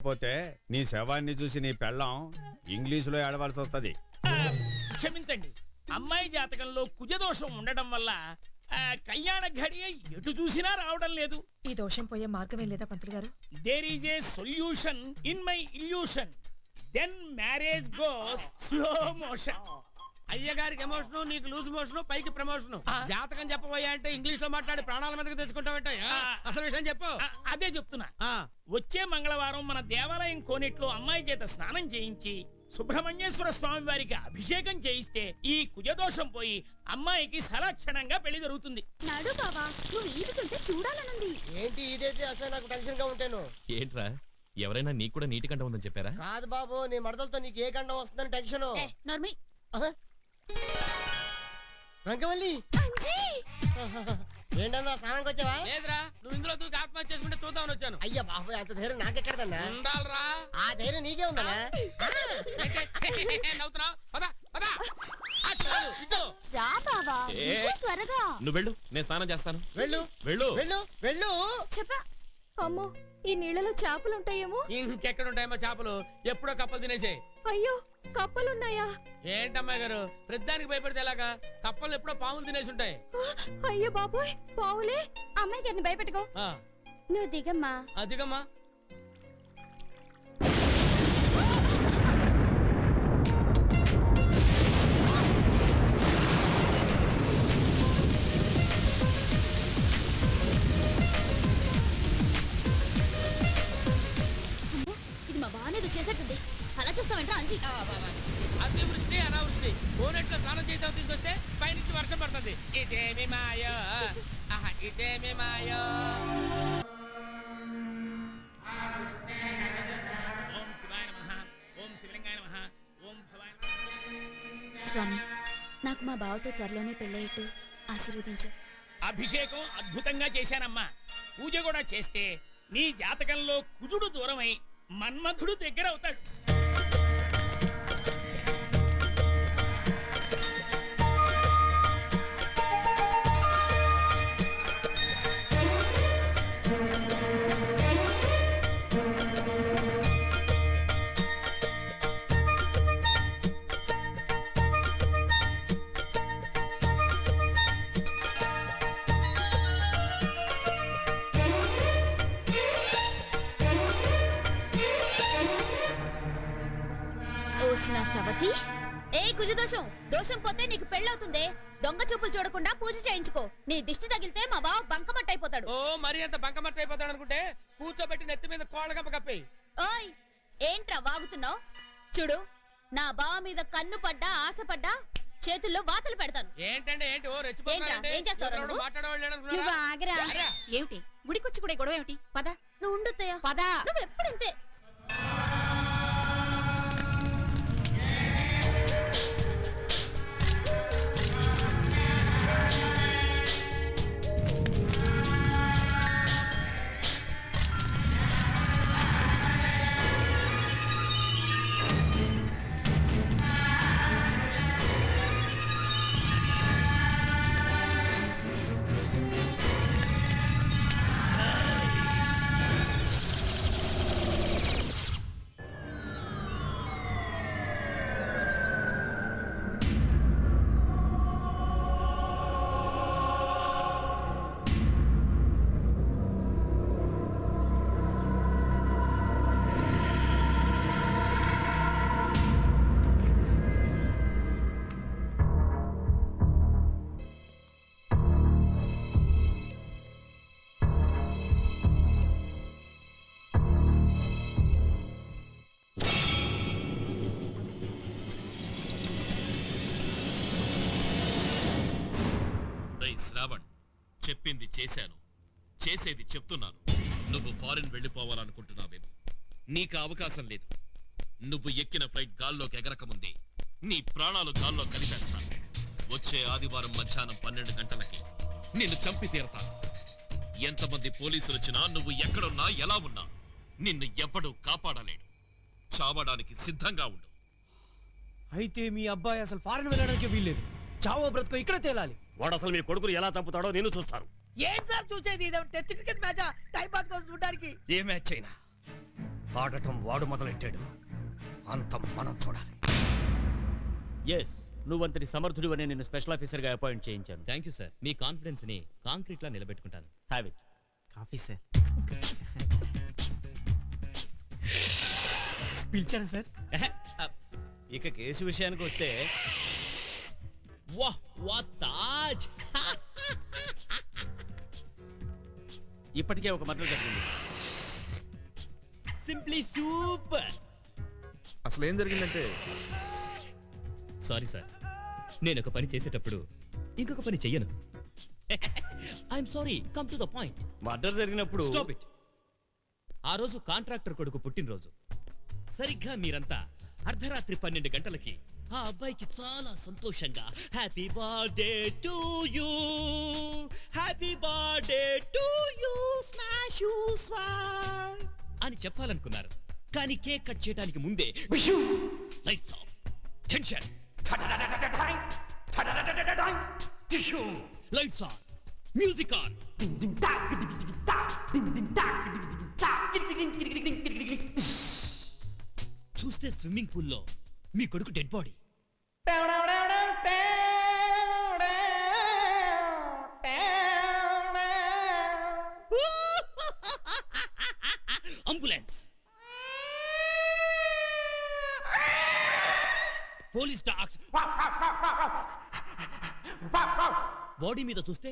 పోతే నీ శవాన్ని చూసి నీ పెళ్ళం ఇంగ్లీషులో ఏడవలసి వస్తుంది. క్షమించండి. అమ్మాయి జాతకంలో కుజదోషం ఉండడం వల్ల ఆ, కళ్యాణ ఘడియ ఎటు చూసినా రావడం లేదు. ఈ దోషం పోయే మార్గమే లేదా పంతులు గారు? There is a solution in my illusion then marriage goes slow motion అయ్య గారికి ఎమోషన్ నీకు లూజ్ మోషన్ పైకి ప్రమోషన్. జాతకం చెప్పబోయా అంటే ఇంగ్లీష్లో మాట్లాడి ప్రాణాల మీదకి తెచ్చుకుంటావంటే. అసలు విషయం చెప్పు. అదే చెప్తున్నా. ఆ. వచ్చే మంగళవారం మన దేవాలయం కోనేట్లో అమ్మాయి చేత స్నానం చేయించి సుబ్రహ్మణ్యేశ్వర స్వామి వారికి అభిషేకం చేయిస్తే ఈ కుజదోషం పోయి అమ్మాయికి సలక్షణంగా పెళ్ళి జరుగుతుంది. నడు బావా నువ్వు ఈదుతుంటే చూడాలనుంది. ఏంటి ఇదైతే అసలు నాకు టెన్షన్గా ఉంటాను. ఏంట్రా? ఎవరైనా నీకు కూడా నీటి కంట ఉందని చెప్పారా? కాదు బాబు నీ మడతలతో నీకు ఏ గండం వస్తుందని టెన్షన్ నర్మి. రంగవల్లి. ఏంటన్నా స్నానంకి వచ్చావా? లేదురా నువ్వు ఇందులో దూకి ఆత్మహత్య చేసుకుంటే చూద్దామని వచ్చాను. అయ్యా బాబు అంత ధైర్యం నాకెక్కడదన్నా? ఉండాలరా. ఆ ధైర్యం నీకే ఉందన్నా నవ్వుతున్నావు? పద పద. అటు కాదు, ఇటు. రా బావా ఏ. ఇవ్వు త్వరగా. నువ్వు వెళ్ళు నేను స్నానం చేస్తాను. వెళ్ళు. వెళ్ళు. వెళ్ళు వెళ్ళు. చెప్పా అమ్మో ఈ నీళ్ళలో చేపలుంటాయేమో? ఇంకెక్కడ ఉంటాయమ్మా చేపలు? ఎప్పుడో కప్పలు తినేసాయి. అయ్యో కప్పలున్నాయా? ఏంటమ్మాయి గారు? ప్రతిదానికి భయపడితే ఎలాగా? కప్పలు ఎప్పుడో పాములు తినేసి ఉంటాయి. అయ్యో బాబోయ్ పావులే. అమ్మాయి గారిని భయపెట్టుకో. ఆ, నువ్వు దిగమ్మా. అదిగమ్మా స్నానం చేద్దాం తీసుకొస్తే పైనుంచి వర్షం పడుతుంది. ఇదేమి మాయో. ఆహా, ఇదేమి మాయో. ఓం శివాయ నమః. ఓం శివలింగాయ నమః. ఓం భవాయ స్వామి నాకు మా బావతో త్వరలోనే పెళ్ళయ్యట్టు ఆశీర్వదించు. అభిషేకం అద్భుతంగా చేశానమ్మా. పూజ కూడా చేస్తే నీ జాతకంలో కుజుడు దూరమై మన్మధుడు దగ్గర అవుతాడు ఓసిన సవతి? ఏ కుజ దోషం? దోషం పోతే నీకు పెళ్ళవుతుంది. దొంగ చూపులు చూడకుండా పూజ చేయించుకో. నీ దిష్టి తగిలితే మా బావ బంకమట్ట అయిపోతాడు ఓ మరి అంత బంకమట్ట అయిపోతాడు అనుకుంటే కూర్చోబెట్టి నెత్తి మీద కోళ్ళగప్ప కప్పి. ఓయ్ ఏంట్రా వాగుతున్నావు? చూడు నా బావ మీద కన్ను పడ్డా ఆశ పడ్డా చేతుల్లో వాతలు పెడతాను. ఏంటంటే ఏంటి? ఓ రెచ్చిపోతున్నారంటే? ఏం నువ్వు? నువ్వు? ఆగరా. ఏమిటి? గుడికొచ్చి కూడా గొడవ ఏమిటి పద. నువ్వు ఉండొద్దయ్యా పద. నువ్వు ఎప్పుడు ఇంతే శ్రావణ్ చెప్పింది చేశాను. చేసేది చెప్తున్నాను. నువ్వు ఫారిన్ వెళ్ళిపోవాలనుకుంటున్నావేమో. నీకు అవకాశం లేదు. నువ్వు ఎక్కిన ఫ్లైట్ గాల్లోకి ఎగరకముందే నీ ప్రాణాలు గాల్లో కలిపేస్తాను వచ్చే ఆదివారం మధ్యాహ్నం పన్నెండు గంటలకి నిన్ను చంపి తీరతాను ఎంతమంది పోలీసులు వచ్చినా నువ్వు ఎక్కడున్నా ఎలా ఉన్నా నిన్ను ఎవ్వడూ కాపాడలేడు. చావడానికి సిద్ధంగా ఉండు. అయితే మీ అబ్బాయి అసలు ఫారెన్ వెళ్ళడానికి వీల్లేదు. చావో బ్రతుకో ఇక్కడ తేలాలి. వాడు అసలు మీ కొడుకుని ఎలా చంపుతాడో నేను చూస్తాను. ఏం సార్ చూసేది? ఇది test cricket match? Time pass కోసం చూడడానికి. ఏ మ్యాచ్ అయినా. ఆడటం వాడు మొదలెట్టాడు. అంతం మనం చూడాలి. ఎస్ నువ్వంతటి సమర్థుడివని నేను స్పెషల్ ఆఫీసర్గా అపాయింట్ చేయించాను. థ్యాంక్ యూ సార్ మీ కాన్ఫిడెన్స్ని కాంక్రీట్ లా నిలబెట్టుకుంటాను. హ్యావ్ ఇట్ కాఫీ సార్ పిలిచారా సార్ ఇక కేసు విషయానికి వస్తే వాహ్ వా తాజ్. ఇప్పటికే ఒక మర్డర్ జరిగింది. సింప్లీ సూపర్ అసలు ఏం జరిగిందంటే? సారీ సార్ నేను ఒక పని చేసేటప్పుడు ఇంకొక పని చెయ్యను. I'm sorry come to the point murder జరిగినప్పుడు స్టాప్ ఇట్ ఆ రోజు కాంట్రాక్టర్ కొడుకు పుట్టినరోజు. సరిగ్గా మీరంతా అర్ధరాత్రి పన్నెండు గంటలకి ఆ అబ్బాయికి చాలా సంతోషంగా. Happy birthday to you happy birthday to you smash you smash అని చెప్పాలనుకున్నారు. కానీ కేక్ కట్ చేయడానికి ముందే lights off. Tension lights on music on చూస్తే స్విమ్మింగ్ పూల్లో మీ కొడుకు dead body ambulance police dogs body మీద చూస్తే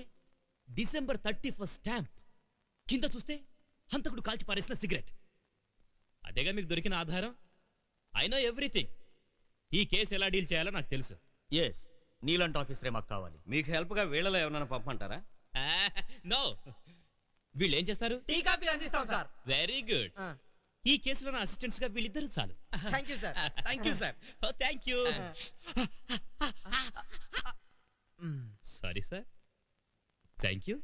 డిసెంబర్ థర్టీ ఫస్ట్ స్టాంప్ కింద చూస్తే హంతకుడు కాల్చి పారేసిన సిగరెట్ అదేగా మీకు దొరికిన ఆధారం? ఐ నో ఎవ్రీథింగ్ ఈ కేసు ఎలా డీల్ చేయాలో నాకు తెలుసు. ఎస్ నీలాంటి ఆఫీసరే మాకు కావాలి. మీకు హెల్ప్గా వీళ్ళలో ఎవరైనా పంపమంటారా? నో వీళ్ళు ఏం చేస్తారు? టీ కాఫీ అందిస్తాం సార్ వెరీ గుడ్ ఈ కేసులో నా అసిస్టెంట్స్గా వీళ్ళిద్దరు చాలు. Thank you sir thank you sir thank you sorry sir thank you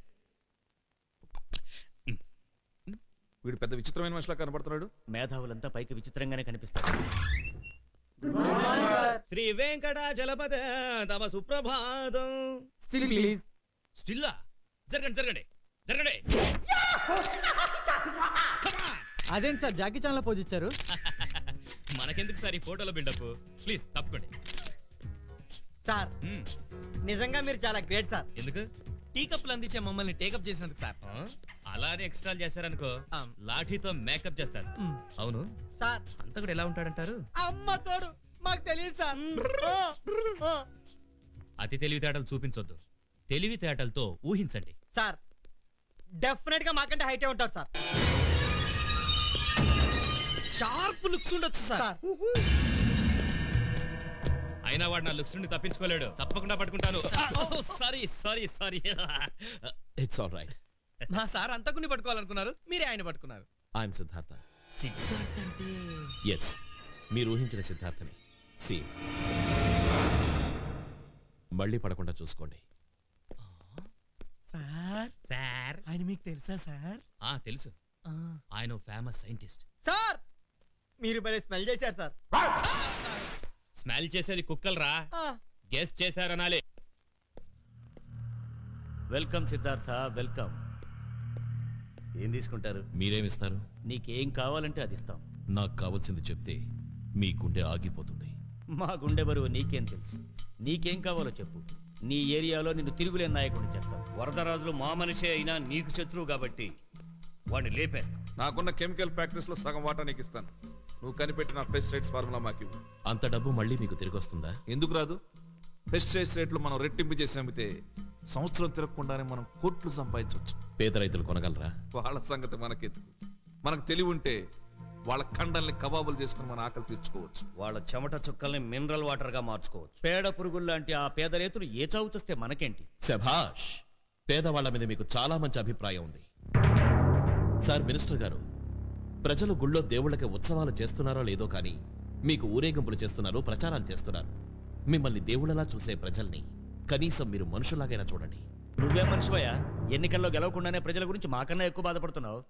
వీడు పెద్ద విచిత్రమైన మనిషిలా కనబడుతున్నాడు. మేధావులంతా పైకి విచిత్రంగానే కనిపిస్తారు. శ్రీ వెంకటాచలపద తమ సుప్రభాతం. స్టిల్ ప్లీజ్ స్టిల్లా జరగండి జరగండి జరగండి. అదేంటి సార్ జాకీ చాన్లో పోజ్ ఇచ్చారు? మనకెందుకు సార్ ఈ ఫోటోలో బిల్డప్ ప్లీజ్ తప్పకండి. సార్ మ్మ్. నిజంగా మీరు చాలా గ్రేట్ సార్. ఎందుకు? టీ కప్పులు అందించే మమ్మల్ని టేకప్ చేసినందుకు సార్? అలానే ఎక్స్ట్రా చేశారనుకో ఆ. లాఠీతో మేకప్ చేస్తారు. అవును. సార్ అంతకుడు ఎలా ఉంటాడంటారు? అమ్మ తోడు. మాకు తెలియదు సార్. అతి తెలివితేటలు చూపించొద్దు. తెలివితేటలతో ఊహించండి. సార్ డెఫినెట్గా మాకంటే హైటే ఉంటాడు సార్. షార్ప్ లుక్స్ ఉండొచ్చు సార్. సార్. అయినా వాడు నా లుక్స్ నుండి తప్పించుకోలేడు. తప్పకుండా పట్టుకుంటాను. Sorry sorry sorry. It's all right మా సార్ అంతకుని పట్టుకోవాలనుకున్నారు మీరే ఆయన పట్టుకున్నారు. ఐఎమ్ సిద్ధార్థ సిద్ధార్థ్ అంటే? ఎస్ మీరు ఊహించిన సిద్ధార్థని. సి. మళ్ళీ పడకుండా చూసుకోండి. సార్. సార్. ఆయన మీకు తెలుసా సార్? ఆ తెలుసు. ఆయన ఫేమస్ సైంటిస్ట్ సార్! మీరు భలే స్మెల్ చేశారు సార్. స్మెల్ చేసేది కుక్కలరా? గెస్ చేశారనాలి. Welcome Siddhartha welcome. ఏం తీసుకుంటారు? మీరేమిస్తారు? నీకేం కావాలంటే అది ఇస్తాం. నాకు కావాల్సింది చెప్తే మీ గుండె ఆగిపోతుంది. మా గుండె బరువు నీకేం తెలుసు? నీకేం కావాలో చెప్పు. నీ ఏరియాలో నిన్ను తిరుగులేని నాయకుడిని చేస్తాం వరదరాజులు మా మనిషి అయినా నీకు శత్రువు కాబట్టి వాడిని లేపేస్తాం. నాకున్న కెమికల్ ఫ్యాక్టరీస్లో సగం వాటా నీకు ఇస్తాను. నువ్వు కనిపెట్టిన పెస్టిసైడ్స్ ఫార్ములా మాకు ఇవ్వు. అంత డబ్బు మళ్ళీ మీకు తిరిగి వస్తుందా ఎందుకు రాదు? పెస్టిసైడ్స్ రేట్లు మనం రెట్టింపు చేసి అమ్మితే సంవత్సరం తిరగకుండానే మనం కోట్లు సంపాదించవచ్చు. పేద రైతులు కొనగలరా? వాళ్ళ సంగతి మనకెందుకు? మనకు తెలివి ఉంటే వాళ్ళ కండల్ని కబాబులు చేసుకుని మన ఆకలి తీర్చుకోవచ్చు. వాళ్ళ చెమట చుక్కల్ని మినరల్ వాటర్గా మార్చుకోవచ్చు. పేడ పురుగుల్లాంటి ఆ పేద రైతులు ఏ చావు చేస్తే మనకేంటి? శభాష్ పేదవాళ్ళ మీద మీకు చాలా మంచి అభిప్రాయం ఉంది. సార్ మినిస్టర్ గారు ప్రజలు గుళ్ళో దేవుళ్ళకి ఉత్సవాలు చేస్తున్నారో లేదో కానీ మీకు ఊరేగింపులు చేస్తున్నారు ప్రచారాలు చేస్తున్నారు. మిమ్మల్ని దేవుళ్ళలా చూసే ప్రజల్ని కనీసం మీరు మనుషులాగైనా చూడండి. నువ్వే మనిషివయ్యా? ఎన్నికల్లో గెలవకుండానే ప్రజల గురించి మాకన్నా ఎక్కువ బాధపడుతున్నావు.